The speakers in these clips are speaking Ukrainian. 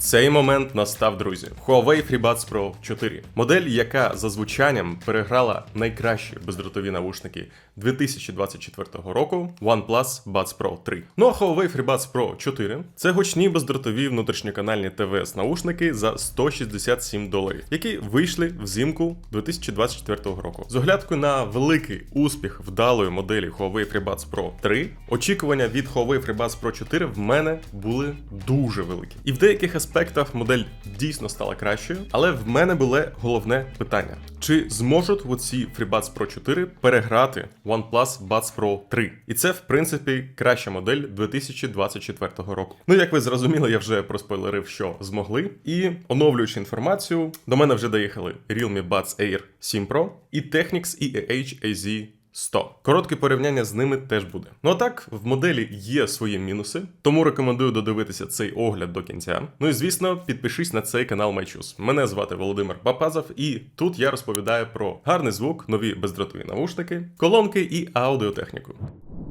Цей момент настав, друзі. Huawei FreeBuds Pro 4. Модель, яка за звучанням переграла найкращі бездротові навушники 2024 року OnePlus Buds Pro 3. Ну а Huawei FreeBuds Pro 4 це гучні бездротові внутрішньоканальні ТВС наушники за 167 доларів, які вийшли взимку 2024 року. З оглядкою на великий успіх вдалої моделі Huawei FreeBuds Pro 3, очікування від Huawei FreeBuds Pro 4 в мене були дуже великі. І в деяких аспектах модель дійсно стала кращою, але в мене було головне питання: чи зможуть оці FreeBuds Pro 4 переграти OnePlus Buds Pro 3? І це, в принципі, краща модель 2024 року. Ну, як ви зрозуміли, я вже проспойлерив, що змогли. І оновлюючи інформацію, до мене вже доїхали Realme Buds Air 7 Pro і Technics EAH AZ 100. Коротке порівняння з ними теж буде. Ну а так, в моделі є свої мінуси, тому рекомендую додивитися цей огляд до кінця. Ну і звісно, підпишись на цей канал Майчус. Мене звати Володимир Бапазов, і тут я розповідаю про гарний звук, нові бездротові навушники, колонки і аудіотехніку.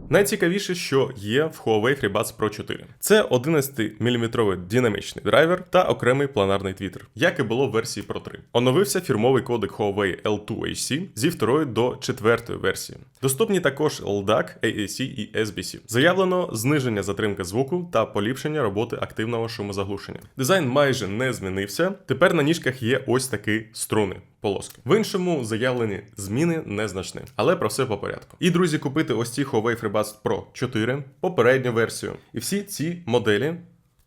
Найцікавіше, що є в Huawei FreeBuds Pro 4. Це 11-мм динамічний драйвер та окремий планарний твіттер, як і було в версії Pro 3. Оновився фірмовий кодек Huawei L2HC зі 2 до 4 версії. Доступні також LDAC, AAC і SBC. Заявлено зниження затримки звуку та поліпшення роботи активного шумозаглушення. Дизайн майже не змінився. Тепер на ніжках є ось такі струни. Полоски. В іншому заявлені зміни незначні, але про все по порядку. І друзі, купити ось ці Huawei FreeBuds Pro 4, попередню версію. І всі ці моделі.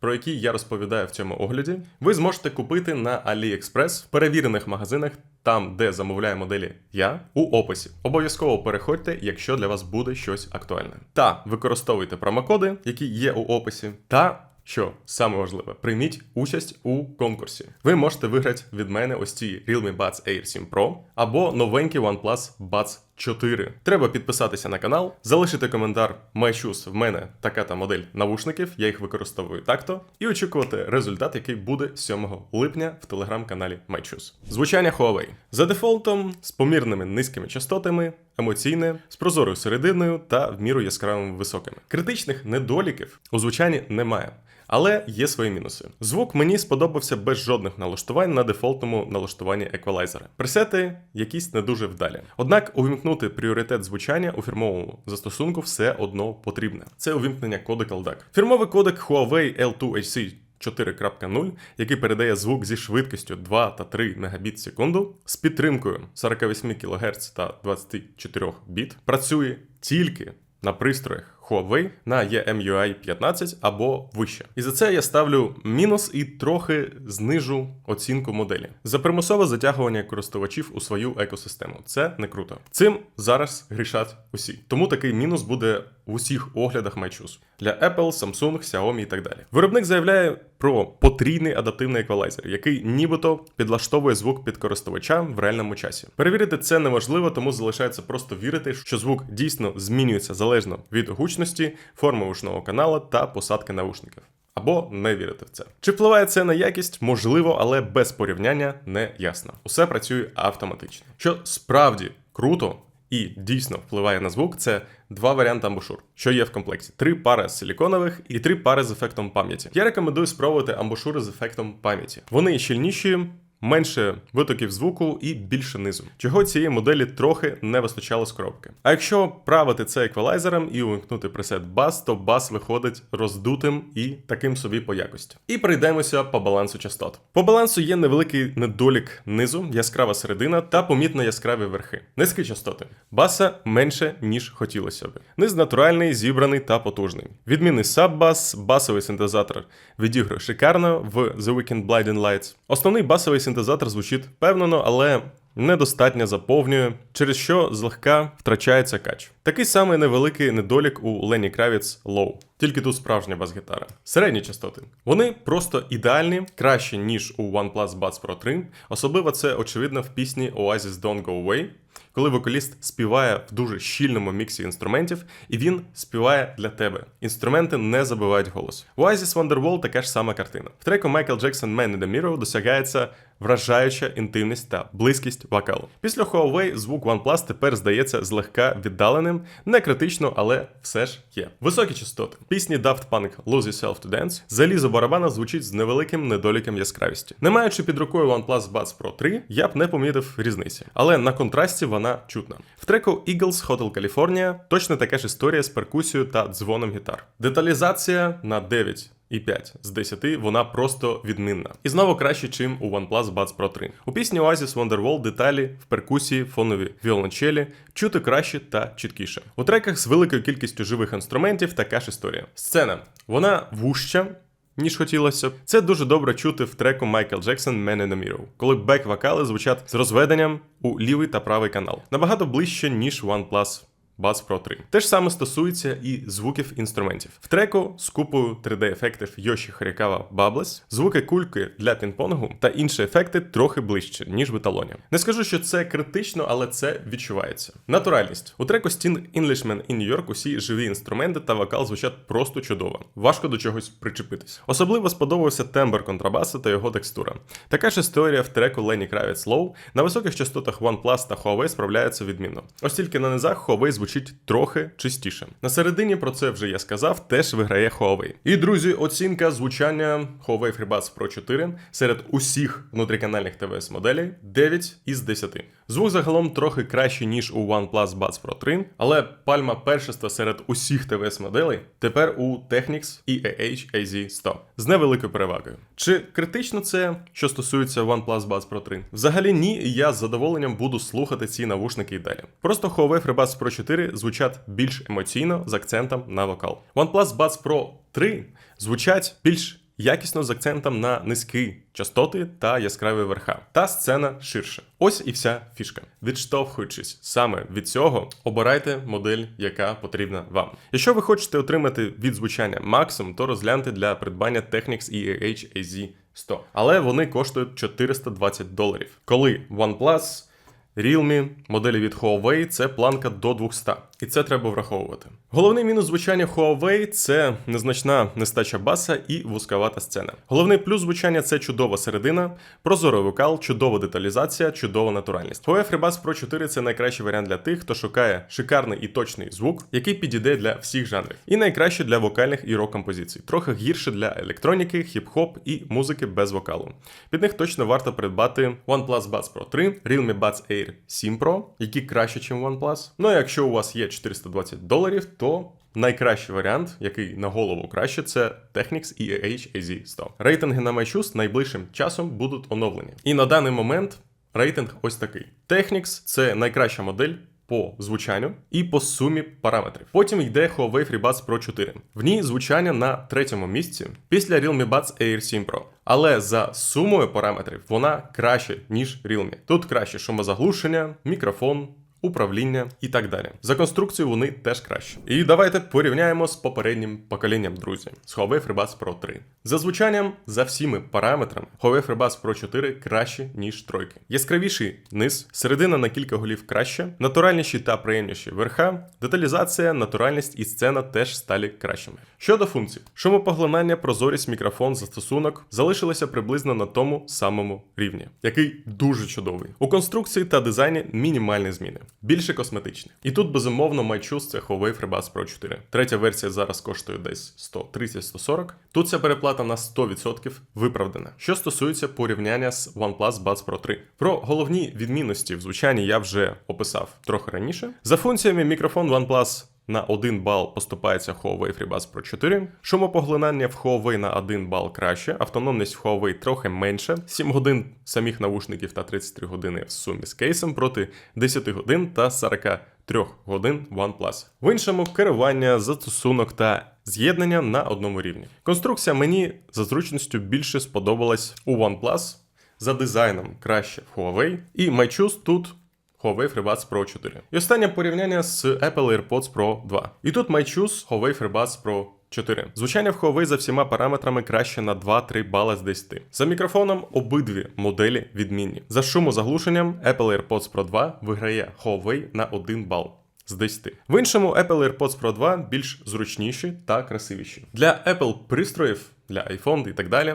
Про які я розповідаю в цьому огляді, ви зможете купити на AliExpress в перевірених магазинах, там, де замовляю моделі я, у описі. Обов'язково переходьте, якщо для вас буде щось актуальне. Та використовуйте промокоди, які є у описі, та що саме важливе, прийміть участь у конкурсі. Ви можете виграти від мене ось ці Realme Buds Air 7 Pro або новенький OnePlus Buds 4. Треба підписатися на канал, залишити коментар MyShoes в мене така та модель навушників, я їх використовую так-то, і очікувати результат, який буде 7 липня в телеграм-каналі MyShoes. Звучання Huawei. За дефолтом з помірними низькими частотами, емоційне, з прозорою серединою та в міру яскравими високими. Критичних недоліків у звучанні немає. Але є свої мінуси. Звук мені сподобався без жодних налаштувань на дефолтному налаштуванні еквалайзера. Пресети якісь не дуже вдалі. Однак увімкнути пріоритет звучання у фірмовому застосунку все одно потрібне. Це увімкнення кодек LDAC. Фірмовий кодек Huawei L2HC 4.0, який передає звук зі швидкістю 2 та 3 Мбіт в секунду, з підтримкою 48 кГц та 24 біт, працює тільки на пристроях Huawei на EMUI 15 або вище. І за це я ставлю мінус і трохи знижу оцінку моделі за примусове затягування користувачів у свою екосистему. Це не круто. Цим зараз грішать усі. Тому такий мінус буде в усіх оглядах MyChoose. для Apple, Samsung, Xiaomi і так далі. Виробник заявляє про потрійний адаптивний еквалайзер, який нібито підлаштовує звук під користувача в реальному часі. Перевірити це неможливо, тому залишається просто вірити, що звук дійсно змінюється залежно від гучності, форми ушного канала та посадки наушників. Або не вірити в це. Чи впливає це на якість? Можливо, але без порівняння не ясно. Усе працює автоматично. Що справді круто і дійсно впливає на звук, це два варіанти амбушур, що є в комплекті: три пари з силіконових і три пари з ефектом пам'яті. Я рекомендую спробувати амбушури з ефектом пам'яті. Вони щільніші. Менше витоків звуку і більше низу, чого цієї моделі трохи не вистачало з коробки. А якщо правити це еквалайзером і увімкнути пресет бас, то бас виходить роздутим і таким собі по якості. І пройдемося по балансу частот. По балансу є невеликий недолік низу, яскрава середина та помітно яскраві верхи. Низькі частоти. Баса менше, ніж хотілося б. Низ натуральний, зібраний та потужний. Відмінний саббас, басовий синтезатор відігрує шикарно в The Weekend Blinding Lights. Основний басовий синтезатор звучить впевнено, але недостатньо заповнює, через що злегка втрачається кач. Такий самий невеликий недолік у Лені Кравіц Low. Тільки тут справжня бас-гітара. Середні частоти. Вони просто ідеальні, краще, ніж у OnePlus Buds Pro 3. Особливо це очевидно в пісні Oasis Don't Go Away, коли вокаліст співає в дуже щільному міксі інструментів, і він співає для тебе. Інструменти не забивають голос. У Oasis Wonderwall така ж сама картина. В треку Michael Jackson Man in the Mirror досягається вражаюча інтимність та близькість вокалу. Після Huawei звук OnePlus тепер здається злегка віддаленим, не критично, але все ж є. Високі частоти. Пісні Daft Punk Lose Yourself to Dance, залізо барабана звучить з невеликим недоліком яскравості. Не маючи під рукою OnePlus Buds Pro 3, я б не помітив різниці, але на контрасті вона чутна. В треку Eagles Hotel California точно така ж історія з перкусією та дзвоном гітар. Деталізація на 9 і 5 з 10 вона просто відмінна. І знову краще, чим у OnePlus Buds Pro 3. У пісні Oasis Wonderwall деталі в перкусії, фонові віолончелі чути краще та чіткіше. У треках з великою кількістю живих інструментів така ж історія. Сцена вона вужча. Ніж хотілося б. Це дуже добре чути в треку Michael Jackson Man in the Mirror, коли бек-вокали звучать з розведенням у лівий та правий канал. Набагато ближче, ніж OnePlus Buds Pro 3. Те ж саме стосується і звуків інструментів. В треку з купою 3D-ефектів Yoshi Horikawa Bubbles, звуки кульки для пінг-понгу та інші ефекти трохи ближче, ніж в еталоні. Не скажу, що це критично, але це відчувається. Натуральність. У треку Sting Englishman in New York усі живі інструменти та вокал звучать просто чудово. Важко до чогось причепитись. Особливо сподобався тембр контрабасу та його текстура. Така ж історія в треку Lenny Kravitz Low. На високих частотах OnePlus та Huawei справляються відмінно. Ось тільки на низах Huawei звучить трохи чистіше. На середині про це вже я сказав, теж виграє Huawei. І друзі, оцінка звучання Huawei FreeBuds Pro 4 серед усіх внутріканальних ТВС моделей 9 із 10. Звук загалом трохи краще, ніж у OnePlus Buds Pro 3, але пальма першества серед усіх ТВС моделей тепер у Technics EAH AZ100 з невеликою перевагою. Чи критично це, що стосується OnePlus Buds Pro 3? Взагалі ні, я з задоволенням буду слухати ці навушники і далі. Просто Huawei FreeBuds Pro 4 звучать більш емоційно з акцентом на вокал. OnePlus Buds Pro 3 звучать більш якісно з акцентом на низькі частоти та яскраві верха. Та сцена ширше. Ось і вся фішка. Відштовхуючись саме від цього, обирайте модель, яка потрібна вам. Якщо ви хочете отримати від звучання максимум, то розгляньте для придбання Technics EAH AZ 100. Але вони коштують 420 доларів. Коли OnePlus Realme, моделі від Huawei це планка до 200, і це треба враховувати. Головний мінус звучання Huawei це незначна нестача баса і вузькавата сцена. Головний плюс звучання це чудова середина, прозорий вокал, чудова деталізація, чудова натуральність. Huawei FreeBuds Pro 4 це найкращий варіант для тих, хто шукає шикарний і точний звук, який підійде для всіх жанрів, і найкраще для вокальних і рок-композицій. Трохи гірше для електроніки, хіп-хоп і музики без вокалу. Під них точно варто придбати OnePlus Buds Pro 3, Realme Buds Air 7 Pro, які краще, ніж OnePlus. Ну а якщо у вас є 420 доларів, то найкращий варіант, який на голову краще, це Technics EAH AZ100. Рейтинги на MyChoose найближчим часом будуть оновлені. І на даний момент рейтинг ось такий: Technics – це найкраща модель. По звучанню і по сумі параметрів. Потім йде Huawei FreeBuds Pro 4. В ній звучання на третьому місці після Realme Buds Air 7 Pro. Але за сумою параметрів вона краще, ніж Realme. Тут краще шумозаглушення, мікрофон, управління і так далі. За конструкцією вони теж краще. І давайте порівняємо з попереднім поколінням, друзі, з Huawei FreeBuds Pro 3. За звучанням, за всіми параметрами, Huawei FreeBuds Pro 4 краще, ніж тройки. Яскравіший низ, середина на кілька голів краще, натуральніші та приємніші верха, деталізація, натуральність і сцена теж стали кращими. Щодо функцій, шумопоглинання, прозорість, мікрофон, застосунок залишилися приблизно на тому самому рівні, який дуже чудовий. У конструкції та дизайні мінімальні зміни більше косметичні. І тут, безумовно, MyChoose це Huawei FreeBuds Pro 4. Третя версія зараз коштує десь 130-140. Тут ця переплата на 100% виправдана. Що стосується порівняння з OnePlus Buds Pro 3. Про головні відмінності в звучанні я вже описав трохи раніше. За функціями мікрофон OnePlus на 1 бал поступається Huawei FreeBuds Pro 4. Шумопоглинання в Huawei на 1 бал краще, автономність в Huawei трохи менше, 7 годин самих навушників та 33 години в сумі з кейсом проти 10 годин та 43 годин OnePlus. В іншому керування, застосунок та з'єднання на одному рівні. Конструкція мені за зручністю більше сподобалась у OnePlus, за дизайном краще в Huawei, і MyChoose тут Huawei FreeBuds Pro 4. І останнє порівняння з Apple AirPods Pro 2. І тут MyChoose Huawei FreeBuds Pro 4. Звучання в Huawei за всіма параметрами краще на 2-3 бали з 10. За мікрофоном обидві моделі відмінні. За шумозаглушенням Apple AirPods Pro 2 виграє Huawei на 1 бал. З 10. В іншому Apple AirPods Pro 2 більш зручніші та красивіші. Для Apple пристроїв, для iPhone і так далі.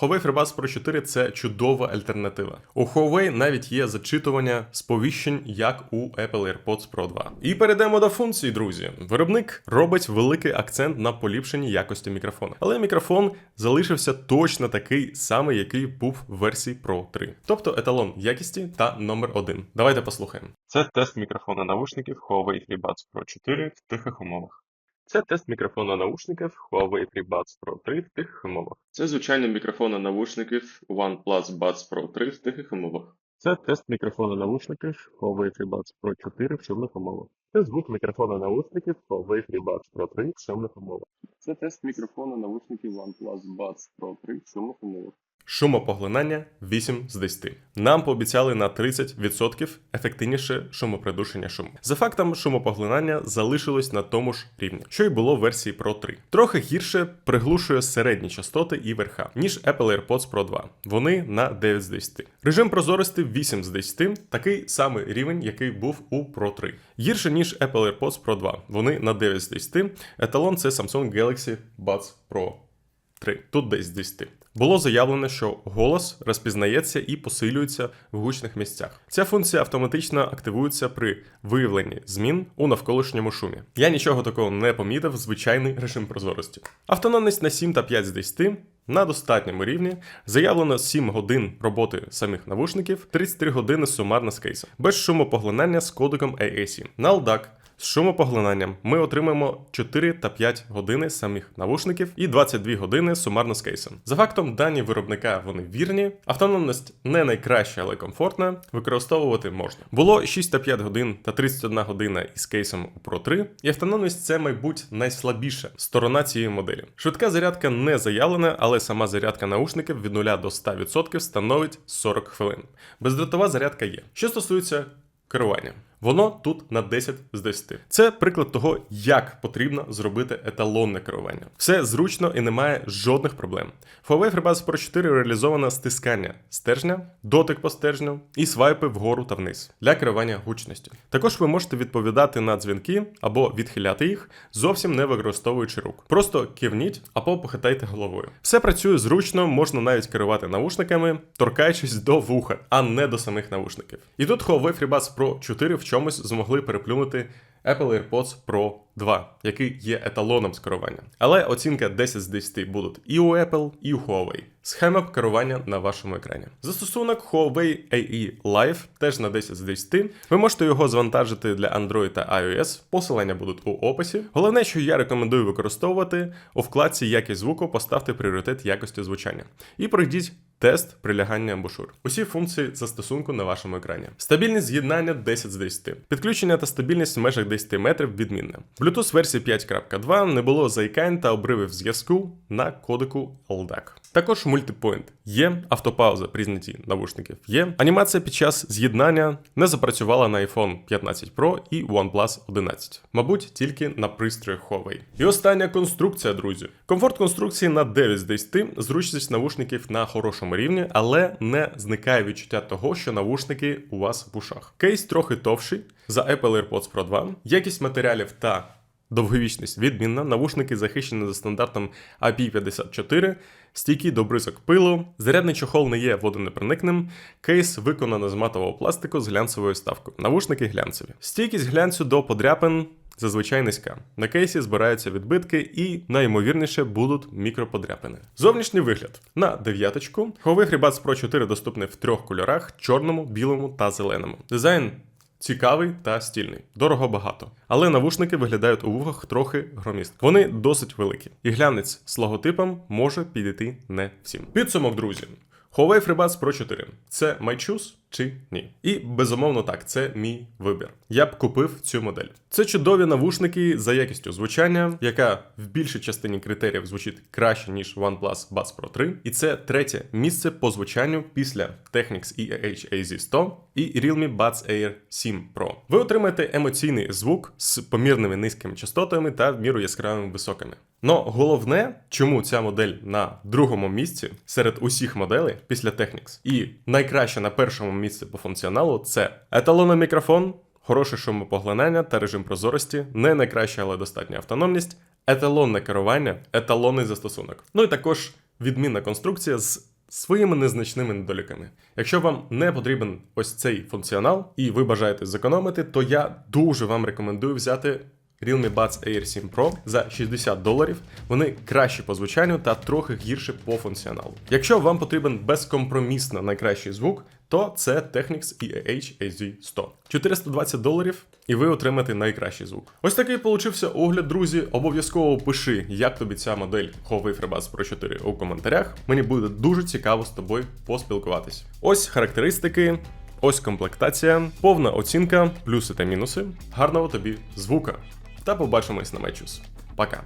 Huawei FreeBuds Pro 4 це чудова альтернатива. У Huawei навіть є зачитування сповіщень, як у Apple AirPods Pro 2. І перейдемо до функцій, друзі. Виробник робить великий акцент на поліпшенні якості мікрофона. Але мікрофон залишився точно такий самий, який був в версії Pro 3. Тобто еталон якісті та номер 1. Давайте послухаємо. Це тест мікрофона наушників Huawei FreeBuds Pro 4 в тихих умовах. Це тест мікрофона наушників Huawei FreeBuds Pro 3 в тихих умовах. Це звучання мікрофона наушників OnePlus Buds Pro 3 в тихих умовах. Це тест мікрофона наушників Huawei FreeBuds Pro 4 в шумних умовах. Це звук мікрофона наушників Huawei FreeBuds Pro 3 в шумних умовах. Це тест мікрофона наушників OnePlus Buds Pro 3 в шумних умовах. Шумопоглинання 8 з 10. Нам пообіцяли на 30% ефективніше шумопридушення шуму. За фактом, шумопоглинання залишилось на тому ж рівні, що й було в версії Pro 3. Трохи гірше приглушує середні частоти і верха, ніж Apple AirPods Pro 2. Вони на 9 з 10. Режим прозорості 8 з 10, такий самий рівень, який був у Pro 3. Гірше, ніж Apple AirPods Pro 2. Вони на 9 з 10. Еталон це Samsung Galaxy Buds Pro 3. Тут десь з 10. Було заявлено, що голос розпізнається і посилюється в гучних місцях. Ця функція автоматично активується при виявленні змін у навколишньому шумі. Я нічого такого не помітив, звичайний режим прозорості. Автономність на 7 та 5 з 10 на достатньому рівні. Заявлено 7 годин роботи самих навушників, 33 години сумарно з кейсом, без шумопоглинання з кодеком AAC. На LDAC з шумопоглинанням ми отримаємо 4 та 5 години самих навушників і 22 години сумарно з кейсом. За фактом, дані виробника вони вірні, автономність не найкраща, але комфортна, використовувати можна. Було 6 та 5 годин та 31 година із кейсом у Pro 3, і автономність це, мабуть, найслабіша сторона цієї моделі. Швидка зарядка не заявлена, але сама зарядка наушників від 0 до 100% становить 40 хвилин. Бездротова зарядка є. Що стосується керування. Воно тут на 10 з 10. Це приклад того, як потрібно зробити еталонне керування. Все зручно і немає жодних проблем. Huawei FreeBuds Pro 4 реалізовано стискання стержня, дотик по стержню і свайпи вгору та вниз для керування гучністю. Також ви можете відповідати на дзвінки або відхиляти їх, зовсім не використовуючи рук. Просто кивніть або похитайте головою. Все працює зручно, можна навіть керувати наушниками, торкаючись до вуха, а не до самих наушників. І тут Huawei FreeBuds Pro 4 в чомусь змогли переплюнути Apple AirPods Pro 2, який є еталоном з керування. Але оцінка 10 з 10 будуть і у Apple, і у Huawei. Схема керування на вашому екрані. Застосунок Huawei AE Live теж на 10 з 10. Ви можете його завантажити для Android та iOS. Посилання будуть у описі. Головне, що я рекомендую використовувати, у вкладці якість звуку поставте пріоритет якості звучання. І пройдіть тест прилягання амбушур. Усі функції застосунку на вашому екрані. Стабільність з'єднання 10 з 10. Підключення та стабільність в межах 10 метрів відмінна. Bluetooth версії 5.2 не було заїкань та обривів зв'язку на кодеку LDAC. Також мультипойнт є, автопауза при знятті навушників є. Анімація під час з'єднання не запрацювала на iPhone 15 Pro і OnePlus 11. Мабуть, тільки на пристроях Huawei. І остання конструкція, друзі. Комфорт конструкції на 9 з 10, зручність навушників на хорошому рівні, але не зникає відчуття того, що навушники у вас в ушах. Кейс трохи товщий за Apple AirPods Pro 2, якість матеріалів та Довговічність відмінна, навушники захищені за стандартом IP54, стійкі до бризок пилу, зарядний чохол не є водонепроникним, кейс виконано з матового пластику з глянцевою ставкою. Навушники глянцеві. Стійкість глянцю до подряпин зазвичай низька. На кейсі збираються відбитки і найімовірніше будуть мікроподряпини. Зовнішній вигляд на дев'яточку. Huawei FreeBuds Pro 4 доступний в трьох кольорах: чорному, білому та зеленому. Дизайн Цікавий та стільний, дорого багато. Але навушники виглядають у вухах трохи громіст. Вони досить великі. І глянець з логотипом може підійти не всім. Підсумок, друзі. Huawei FreeBuds Pro 4 це My Choice, чи ні. І безумовно так, це мій вибір. Я б купив цю модель. Це чудові навушники за якістю звучання, яка в більшій частині критеріїв звучить краще, ніж OnePlus Buds Pro 3. І це третє місце по звучанню після Technics EAH AZ100 і Realme Buds Air 7 Pro. Ви отримаєте емоційний звук з помірними низькими частотами та в міру яскравими високими. Но головне, чому ця модель на другому місці серед усіх моделей після Technics, і найкраще на першому місці по функціоналу це еталонний мікрофон, хороше шумопоглинання та режим прозорості, не найкраща, але достатня автономність, еталонне керування, еталонний застосунок. Ну і також відмінна конструкція з. Своїми незначними недоліками. Якщо вам не потрібен ось цей функціонал і ви бажаєте зекономити, то я дуже вам рекомендую взяти Realme Buds Air 7 Pro за 60 доларів. Вони кращі по звучанню та трохи гірше по функціоналу. Якщо вам потрібен безкомпромісно найкращий звук, то це Technics EAH AZ100. 420 доларів, і ви отримаєте найкращий звук. Ось такий получився огляд, друзі. Обов'язково пиши, як тобі ця модель Huawei FreeBuds Pro 4 у коментарях. Мені буде дуже цікаво з тобою поспілкуватись. Ось характеристики. Ось комплектація, повна оцінка, плюси та мінуси. Гарного тобі звука. Та побачимось на Мечус. Пока.